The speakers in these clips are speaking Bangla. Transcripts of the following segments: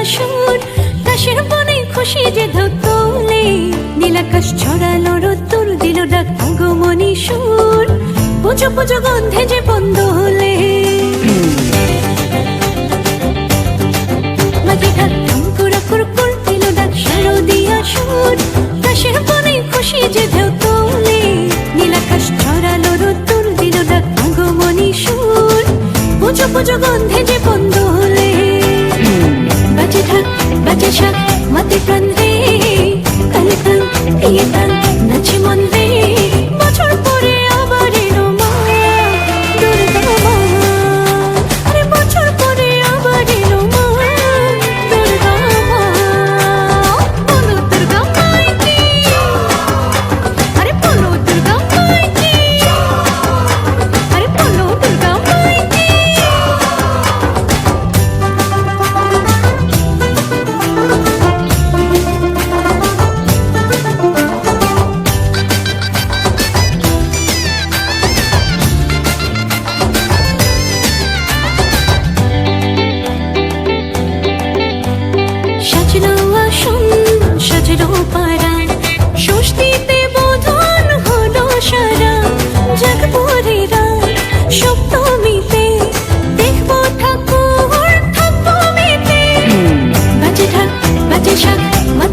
আসুর কাশের বনে খুশি যে ধুতলে নীলাকাশ ছড়ালো রোদ্দুর দিল ডাক আগমনী সুর। পুজো পুজো গন্ধে যে বন্ধ হলে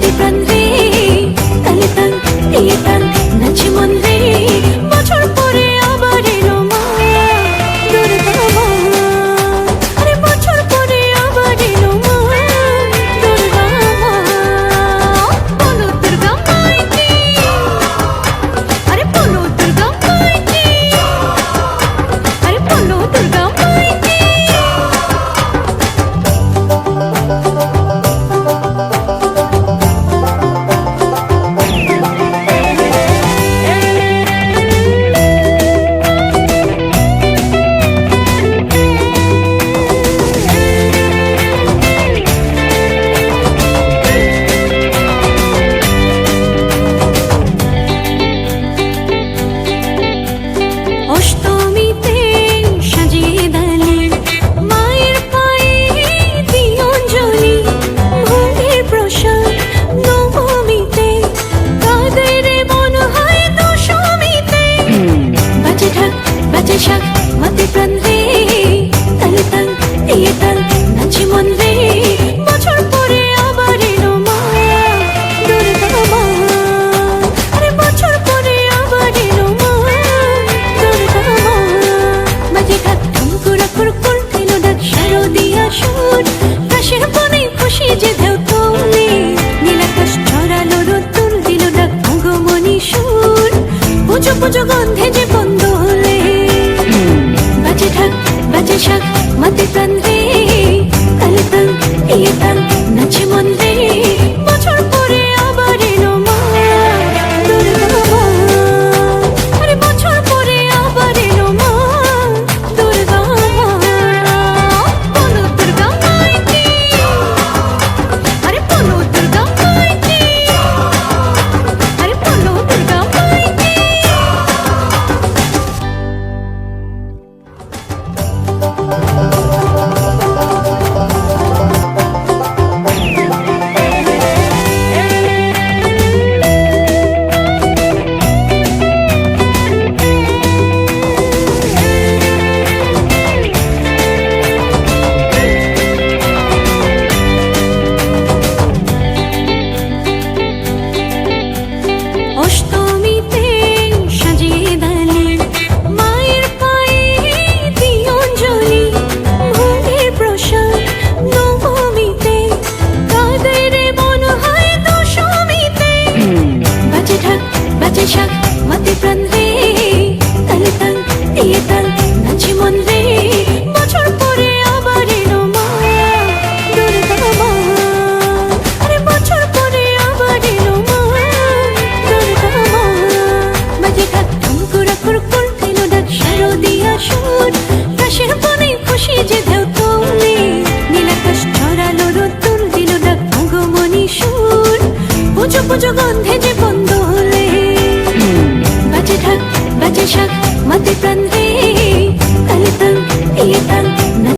Ibran vida. শাক মাতি প্রাণ রে। সুর কাশের বনে খুশি যে ঢেউ তোলে নীলাকাশ ছড়ালো রোদ সুর। পুজো পুজো গন্ধে